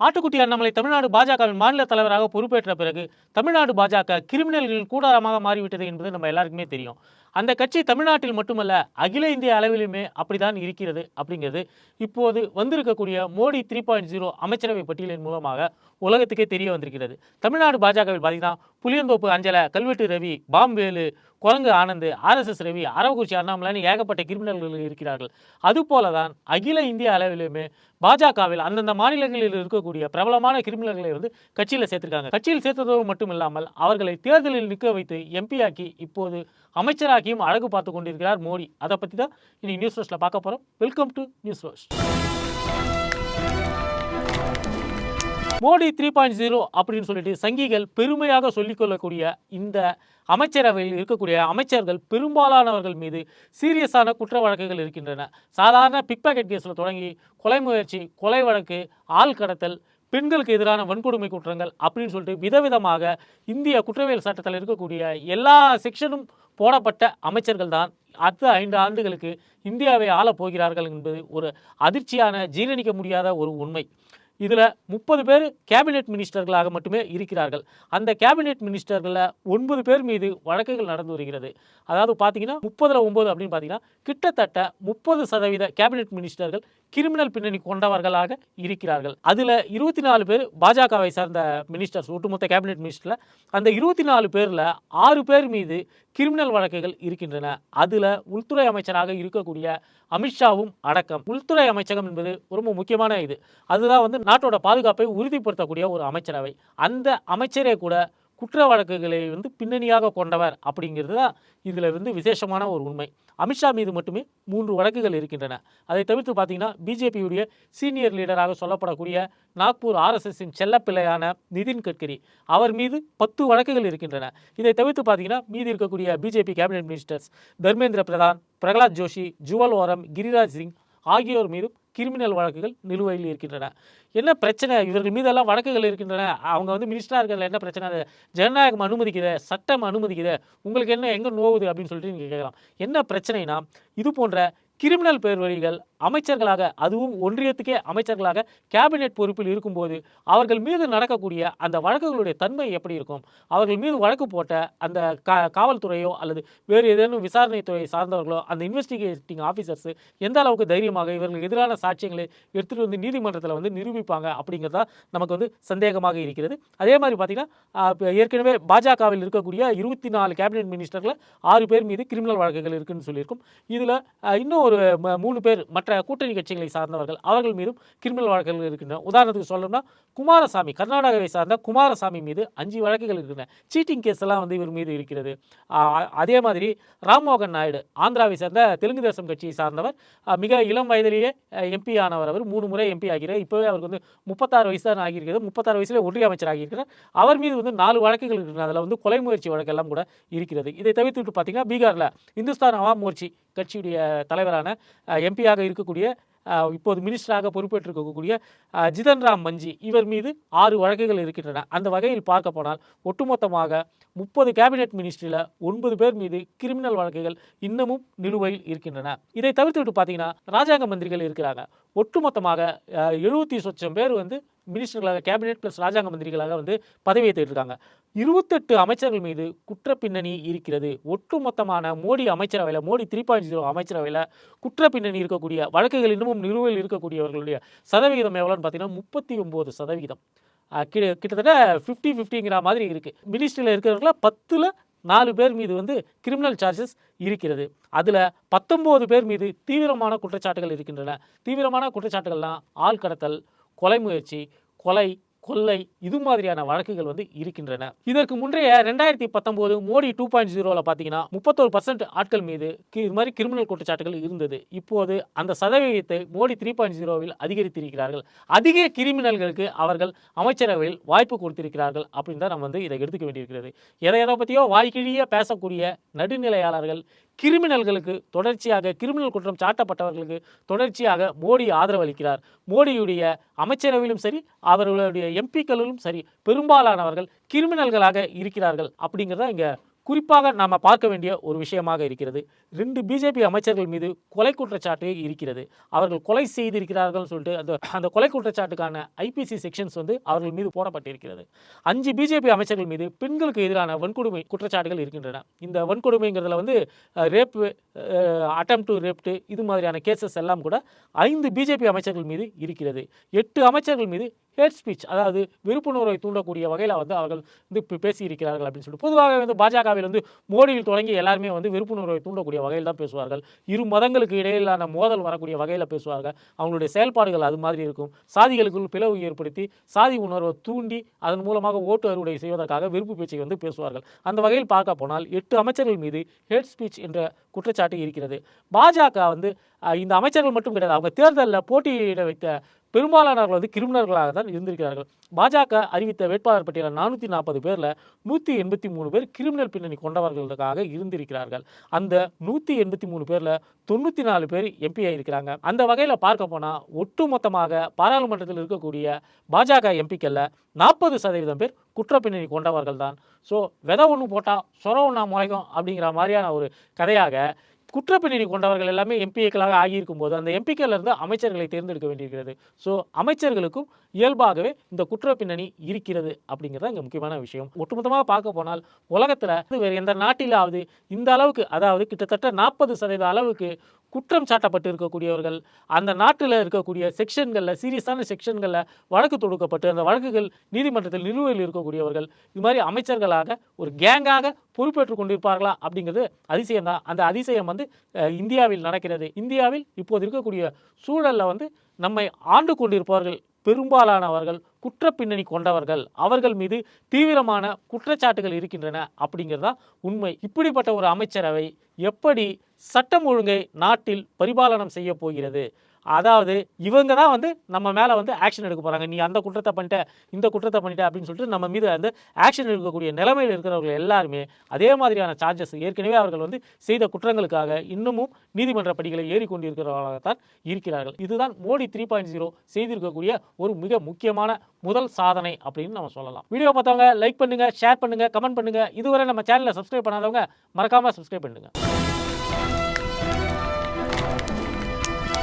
ஆட்டுக்குட்டி அண்ணாமலை தமிழ்நாடு பாஜகவின் மாநில தலைவராக பொறுப்பேற்ற பிறகு தமிழ்நாடு பாஜக கிரிமினல்களின் கூடாரமாக மாறிவிட்டது என்பது நம்ம எல்லாருக்குமே தெரியும். அந்த கட்சி தமிழ்நாட்டில் மட்டுமல்ல அகில இந்திய அளவிலுமே அப்படிதான் இருக்கிறது அப்படிங்கிறது இப்போது வந்திருக்கக்கூடிய மோடி த்ரீ பாயிண்ட் ஜீரோ அமைச்சரவை பட்டியலின் மூலமாக உலகத்துக்கே தெரிய வந்திருக்கிறது. தமிழ்நாடு பாஜகவில் பார்த்தீங்கன்னா புளியந்தோப்பு அஞ்சலை கல்வெட்டு ரவி பாம்பேலு குரங்கு ஆனந்த் ஆர்எஸ்எஸ் ரவி அரவக்குறிச்சி அண்ணாமலைன்னு ஏகப்பட்ட கிரிமினல்கள் இருக்கிறார்கள். அதுபோல தான் அகில இந்திய அளவிலுமே பாஜகவில் அந்தந்த மாநிலங்களில் இருக்கக்கூடிய பிரபலமான கிரிமினல்களை வந்து கட்சியில் சேர்த்திருக்காங்க. கட்சியில் சேர்த்ததோடு மட்டும் இல்லாமல் அவர்களை தேர்தலில் நிற்க வைத்து எம்பியாக்கி இப்போது அமைச்சராக்கியும் அழகு பார்த்து கொண்டிருக்கிறார் மோடி. அதை பற்றி தான் இன்னைக்கு நியூஸ் ரோஸ்ட்டில் பார்க்க போகிறோம் welcome to news roast Modi three point zero அப்படின்னு சொல்லிட்டு சங்கிகள் பெருமையாக சொல்லிக்கொள்ளக்கூடிய இந்த அமைச்சரவையில் இருக்கக்கூடிய அமைச்சர்கள் பெரும்பாலானவர்கள் மீது சீரியஸான குற்ற வழக்குகள் இருக்கின்றன. சாதாரண பிக்பாக்கெட் கேஸில் தொடங்கி கொலை முயற்சி கொலை வழக்கு ஆள் கடத்தல் பெண்களுக்கு எதிரான வன்கொடுமை குற்றங்கள் அப்படின்னு சொல்லிட்டு விதவிதமாக இந்திய குற்றவியல் சட்டத்தில் இருக்கக்கூடிய எல்லா செக்ஷனும் போடப்பட்ட அமைச்சர்கள் தான் அடுத்த ஐந்து ஆண்டுகளுக்கு இந்தியாவை ஆளப் போகிறார்கள் என்பது ஒரு அதிர்ச்சியான ஜீரணிக்க முடியாத ஒரு உண்மை. இதில் முப்பது பேர் கேபினெட் மினிஸ்டர்களாக மட்டுமே இருக்கிறார்கள். அந்த கேபினெட் மினிஸ்டர்களில் ஒன்பது பேர் மீது வழக்குகள் நடந்து வருகிறது. அதாவது பார்த்தீங்கன்னா முப்பதில் ஒம்பது அப்படின்னு பார்த்தீங்கன்னா கிட்டத்தட்ட முப்பது சதவீத கேபினெட் மினிஸ்டர்கள் கிரிமினல் பின்னணி கொண்டவர்களாக இருக்கிறார்கள். அதில் இருபத்தி நாலு பேர் பாஜகவை சார்ந்த மினிஸ்டர்ஸ் ஒட்டுமொத்த கேபினெட் மினிஸ்டரில் அந்த இருபத்தி நாலு பேரில் ஆறு பேர் மீது கிரிமினல் வழக்குகள் இருக்கின்றன. அதில் உள்துறை அமைச்சராக இருக்கக்கூடிய அமித்ஷாவும் அடக்கம். உள்துறை அமைச்சகம் என்பது ரொம்ப முக்கியமான இது. அதுதான் வந்து நாட்டோட பாதுகாப்பை உறுதிப்படுத்தக்கூடிய ஒரு அமைச்சரவை. அந்த அமைச்சரே கூட குற்ற வழக்குகளை வந்து பின்னணியாக கொண்டவர் அப்படிங்கிறது தான் இதில் வந்து விசேஷமான ஒரு உண்மை. அமித்ஷா மீது மட்டுமே மூன்று வழக்குகள் இருக்கின்றன. அதை தவிர்த்து பார்த்தீங்கன்னா பிஜேபியுடைய சீனியர் லீடராக சொல்லப்படக்கூடிய நாக்பூர் ஆர்எஸ்எஸின் செல்லப்பிள்ளையான நிதின் கட்கரி அவர் மீது பத்து வழக்குகள் இருக்கின்றன. இதை தவிர்த்து பார்த்தீங்கன்னா மீதி இருக்கக்கூடிய BJP cabinet ministers Dharmendra Pradhan Pralhad Joshi Jual Oram Giriraj Singh ஆகியோர் மீதும் கிரிமினல் வழக்குகள் நிலுவையில் இருக்கின்றன. என்ன பிரச்சனை? இவர்கள் மீதெல்லாம் வழக்குகள் இருக்கின்றன. அவங்க வந்து மினிஸ்டராக இருக்கிறதுல என்ன பிரச்சனை? அது ஜனநாயகம் அனுமதிக்குது சட்டம் அனுமதிக்குது. உங்களுக்கு என்ன எங்கே நோவுது அப்படின்னு சொல்லிட்டு நீங்கள் கேட்கலாம். என்ன பிரச்சனைனா இது போன்ற கிரிமினல் பேர் வழிகள் அமைச்சர்களாக அதுவும் ஒன்றியத்துக்கே அமைச்சர்களாக கேபினெட் பொறுப்பில் இருக்கும்போது அவர்கள் மீது நடக்கக்கூடிய அந்த வழக்குகளுடைய தன்மை எப்படி இருக்கும்? அவர்கள் மீது வழக்கு போட்ட அந்த கா காவல்துறையோ அல்லது வேறு ஏதேனும் விசாரணைத்துறை சார்ந்தவர்களோ அந்த இன்வெஸ்டிகேட்டிங் ஆஃபீஸர்ஸ் எந்த அளவுக்கு தைரியமாக இவர்களுக்கு எதிரான சாட்சியங்களை எடுத்துகிட்டு வந்து நீதிமன்றத்தில் வந்து நிரூபிப்பாங்க அப்படிங்கிறதா நமக்கு வந்து சந்தேகமாக இருக்கிறது. அதே மாதிரி பார்த்திங்கன்னா இப்போ ஏற்கனவே பாஜகவில் இருக்கக்கூடிய இருபத்தி நாலு கேபினெட் மினிஸ்டரில் ஆறு பேர் மீது கிரிமினல் வழக்குகள் இருக்குன்னு சொல்லியிருக்கும். இதில் இன்னும் ஒரு மூணு பேர் மற்ற கூட்டணி கட்சிகளை சார்ந்தவர்கள் அவர்கள் மீதும் கிரிமினல் வழக்குகள் இருக்கின்றன. உதாரணத்துக்கு சொல்லணும்னா குமாரசாமி கர்நாடகாவை சார்ந்த குமாரசாமி மீது அஞ்சு வழக்குகள் இருக்கின்றன. சீட்டிங் கேஸ் எல்லாம் வந்து இவர் மீது இருக்கிறது. அதே மாதிரி ராம்மோகன் நாயுடு ஆந்திராவை சேர்ந்த தெலுங்கு தேசம் கட்சியை சார்ந்தவர் மிக இளம் வயதிலேயே எம்பி ஆனவர் அவர் மூணு முறை எம்பி ஆகிறார். இப்போவே அவருக்கு வந்து முப்பத்தாறு வயசு தான் ஆகியிருக்கிறது. முப்பத்தாறு வயசுல ஒன்றிய அமைச்சர் ஆகியிருக்கிறார். அவர் மீது வந்து நாலு வழக்குகள் இருக்கின்றன. அதில் வந்து கொலை முயற்சி வழக்கெல்லாம் கூட இருக்கிறது. இதை தவிர்த்துட்டு பார்த்தீங்கன்னா பீகாரில் இந்துஸ்தான் அவாம் மோர்ச்சி கட்சியுடைய தலைவரான எம்பியாக இருக்கக்கூடிய இப்போது மினிஸ்டராக பொறுப்பேற்றிருக்கக்கூடிய அஹ், ஜிதன் ராம் மஞ்சி இவர் மீது ஆறு வழக்குகள் இருக்கின்றன. அந்த வகையில் பார்க்க போனால் ஒட்டுமொத்தமாக முப்பது கேபினெட் மினிஸ்ட்ரியில் ஒன்பது பேர் மீது கிரிமினல் வழக்குகள் இன்னமும் நிலுவையில் இருக்கின்றன. இதை தவிர்த்துட்டு பார்த்தீங்கன்னா ராஜாங்க மந்திரிகள் இருக்கிறாங்க. ஒட்டுமொத்தமாக எழுபத்தி சொச்சம் பேர் வந்து மினிஸ்டர்களாக கேபினெட் பிளஸ் ராஜாங்க மந்திரிகளாக வந்து பதவி ஏற்றுட்டு இருபத்தெட்டு அமைச்சர்கள் மீது குற்ற பின்னணி இருக்கிறது. ஒட்டுமொத்தமான மோடி அமைச்சரவையில் மோடி த்ரீ பாயிண்ட் ஜீரோ அமைச்சரவையில் குற்ற பின்னணி இருக்கக்கூடிய வழக்குகள் இன்னமும் நிறுவையில் இருக்கக்கூடியவர்களுடைய சதவிகிதம் எவ்வளோன்னு பார்த்தீங்கன்னா முப்பத்தி ஒம்பது சதவிகிதம். கிட்ட கிட்டத்தட்ட ஃபிஃப்டி ஃபிஃப்டிங்கிற மாதிரி இருக்குது மினிஸ்ட்ரியில் இருக்கிறவர்கள பத்தில் நாலு பேர் மீது வந்து கிரிமினல் சார்ஜஸ் இருக்கிறது. அதில் பத்தொம்போது பேர் மீது தீவிரமான குற்றச்சாட்டுகள் இருக்கின்றன. தீவிரமான குற்றச்சாட்டுகள்லாம் ஆள் கடத்தல் கொலை முயற்சி கொலை கொள்ளை இது மாதிரியான வழக்குகள் வந்து இருக்கின்றன. இதற்கு முந்தைய ரெண்டாயிரத்தி பத்தொம்போது மோடி டூ பாயிண்ட் ஜீரோவில் பார்த்தீங்கன்னா முப்பத்தோரு பர்சன்ட் ஆட்கள் மீது இது மாதிரி கிரிமினல் குற்றச்சாட்டுகள் இருந்தது. இப்போது அந்த சதவீதத்தை மோடி த்ரீ பாயிண்ட் ஜீரோவில் அதிகரித்திருக்கிறார்கள். அதிக கிரிமினல்களுக்கு அவர்கள் அமைச்சரவையில் வாய்ப்பு கொடுத்திருக்கிறார்கள் அப்படின்னு தான் நம்ம வந்து இதை எடுத்துக்க வேண்டியிருக்கிறது. எதை எதை பற்றியோ வாய்க்கிழிய பேசக்கூடிய நடுநிலையாளர்கள் கிரிமினல்களுக்கு தொடர்ச்சியாக கிரிமினல் குற்றம் சாட்டப்பட்டவர்களுக்கு தொடர்ச்சியாக மோடி ஆதரவு அளிக்கிறார் மோடியுடைய அமைச்சரவையிலும் சரி அவர்களுடைய எம்பிக்களிலும் சரி பெரும்பாலானவர்கள் கிரிமினல்களாக இருக்கிறார்கள் அப்படிங்கிறத இங்கே குறிப்பாக நாம் பார்க்க வேண்டிய ஒரு விஷயமாக இருக்கிறது. ரெண்டு பிஜேபி அமைச்சர்கள் மீது கொலை குற்றச்சாட்டு இருக்கிறது. அவர்கள் கொலை செய்திருக்கிறார்கள் சொல்லிட்டு அந்த அந்த கொலை குற்றச்சாட்டுக்கான ஐபிசி செக்ஷன்ஸ் வந்து அவர்கள் மீது போடப்பட்டிருக்கிறது. அஞ்சு பிஜேபி அமைச்சர்கள் மீது பெண்களுக்கு எதிரான வன்கொடுமை குற்றச்சாட்டுகள் இருக்கின்றன. இந்த வன்கொடுமைங்கிறதுல வந்து ரேப்பு அட்டம் டு ரேப்டு இது மாதிரியான கேசஸ் எல்லாம் கூட ஐந்து பிஜேபி அமைச்சர்கள் மீது இருக்கிறது. எட்டு அமைச்சர்கள் மீது ஹேட் ஸ்பீச் அதாவது விருப்புணர்வை தூண்டக்கூடிய வகையில் வந்து அவர்கள் வந்து பேசியிருக்கிறார்கள் அப்படின்னு சொல்லிட்டு பொதுவாக வந்து பாஜகவில் வந்து மோடியில் தொடங்கி எல்லாருமே வந்து விருப்புணர்வை தூண்டக்கூடிய வகையில் தான் பேசுவார்கள். இரு மதங்களுக்கு இடையிலான மோதல் வரக்கூடிய வகையில் பேசுவார்கள். அவங்களுடைய செயல்பாடுகள் அது மாதிரி இருக்கும். சாதிகளுக்குள் பிளவு ஏற்படுத்தி சாதி உணர்வை தூண்டி அதன் மூலமாக ஓட்டு அறுவடை செய்வதற்காக விருப்பு பேச்சை வந்து பேசுவார்கள். அந்த வகையில் பார்க்க போனால் எட்டு அமைச்சர்கள் மீது ஹேட் ஸ்பீச் என்ற குற்றச்சாட்டு இருக்கிறது. பாஜக வந்து இந்த அமைச்சர்கள் மட்டும் கிடையாது அவங்க தேர்தலில் போட்டியிட வைத்த பெரும்பாலானவர்கள் வந்து கிரிமினல்களாக தான் இருந்திருக்கிறார்கள். பாஜக அறிவித்த வேட்பாளர் பட்டியலில் நானூற்றி நாற்பது பேரில் நூற்றி எண்பத்தி மூணு பேர் கிரிமினல் பின்னணி கொண்டவர்களுக்காக இருந்திருக்கிறார்கள். அந்த நூற்றி எண்பத்தி மூணு பேரில் தொண்ணூற்றி நாலு பேர் எம்பி ஆகியிருக்கிறாங்க அந்த வகையில் பார்க்க போனால் ஒட்டுமொத்தமாக பாராளுமன்றத்தில் இருக்கக்கூடிய பாஜக எம்பிக்களில் நாற்பது சதவீதம் பேர் குற்ற பின்னணி கொண்டவர்கள் தான் ஸோ விதை ஒன்று போட்டால் சொர ஒன்றா முளைக்கும் அப்படிங்கிற மாதிரியான ஒரு கதையாக குற்றப்பின்னணி கொண்டவர்கள் எல்லாமே எம்பிஏக்களாக ஆகியிருக்கும் போது அந்த எம்பிக்களிலிருந்து அமைச்சர்களை தேர்ந்தெடுக்க வேண்டியிருக்கிறது. ஸோ அமைச்சர்களுக்கும் இயல்பாகவே இந்த குற்றப்பின்னணி இருக்கிறது அப்படிங்கிறது இங்கே முக்கியமான விஷயம். ஒட்டுமொத்தமாக பார்க்க போனால் உலகத்தில் வேறு எந்த நாட்டிலாவது இந்த அளவுக்கு அதாவது கிட்டத்தட்ட நாற்பது சதவீத அளவுக்கு குற்றம் சாட்டப்பட்டு இருக்கக்கூடியவர்கள் அந்த நாட்டில் இருக்கக்கூடிய செக்ஷன்களில் சீரியஸான செக்ஷன்களில் வழக்கு தொடுக்கப்பட்டு அந்த வழக்குகள் நீதிமன்றத்தில் நிலுவையில் இருக்கக்கூடியவர்கள் இது மாதிரி அமைச்சர்களாக ஒரு கேங்காக பொறுப்பேற்றுக் கொண்டிருப்பார்களா அப்படிங்கிறது அதிசயம் தான் அந்த அதிசயம் வந்து இந்தியாவில் நடக்கிறது. இந்தியாவில் இப்போது இருக்கக்கூடிய சூழலில் வந்து நம்மை ஆண்டு கொண்டிருப்பவர்கள் பெரும்பாலானவர்கள் குற்ற பின்னணி கொண்டவர்கள். அவர்கள் மீது தீவிரமான குற்றச்சாட்டுகள் இருக்கின்றன அப்படிங்கிறது தான் உண்மை. இப்படிப்பட்ட ஒரு அமைச்சரவை எப்படி சட்டம் ஒழுங்கை நாட்டில் பரிபாலனம் செய்ய போகிறது? அதாவது இவங்க தான் வந்து நம்ம மேலே வந்து ஆக்ஷன் எடுக்க போகிறாங்க நீ அந்த குற்றத்தை பண்ணிட்ட இந்த குற்றத்தை பண்ணிட்ட அப்படின்னு சொல்லிட்டு நம்ம மீது வந்து ஆக்ஷன் எடுக்கக்கூடிய நிலைமையில் இருக்கிறவர்கள் எல்லாருமே அதே மாதிரியான சார்ஜஸ் ஏற்கனவே அவர்கள் வந்து செய்த குற்றங்களுக்காக இன்னமும் நீதிமன்ற படிகளை ஏறிக்கொண்டிருக்கிறவர்களாகத்தான் இருக்கிறார்கள். இதுதான் மோடி த்ரீ பாயிண்ட் ஜீரோ செய்திருக்கக்கூடிய ஒரு மிக முக்கியமான முதல் சாதனை அப்படின்னு நம்ம சொல்லலாம். வீடியோ பார்த்தவங்க லைக் பண்ணுங்கள் ஷேர் பண்ணுங்கள் கமெண்ட் பண்ணுங்கள் இதுவரை நம்ம சேனலை சப்ஸ்கிரைப் பண்ணாதவங்க மறக்காமல் சப்ஸ்கிரைப் பண்ணுங்கள்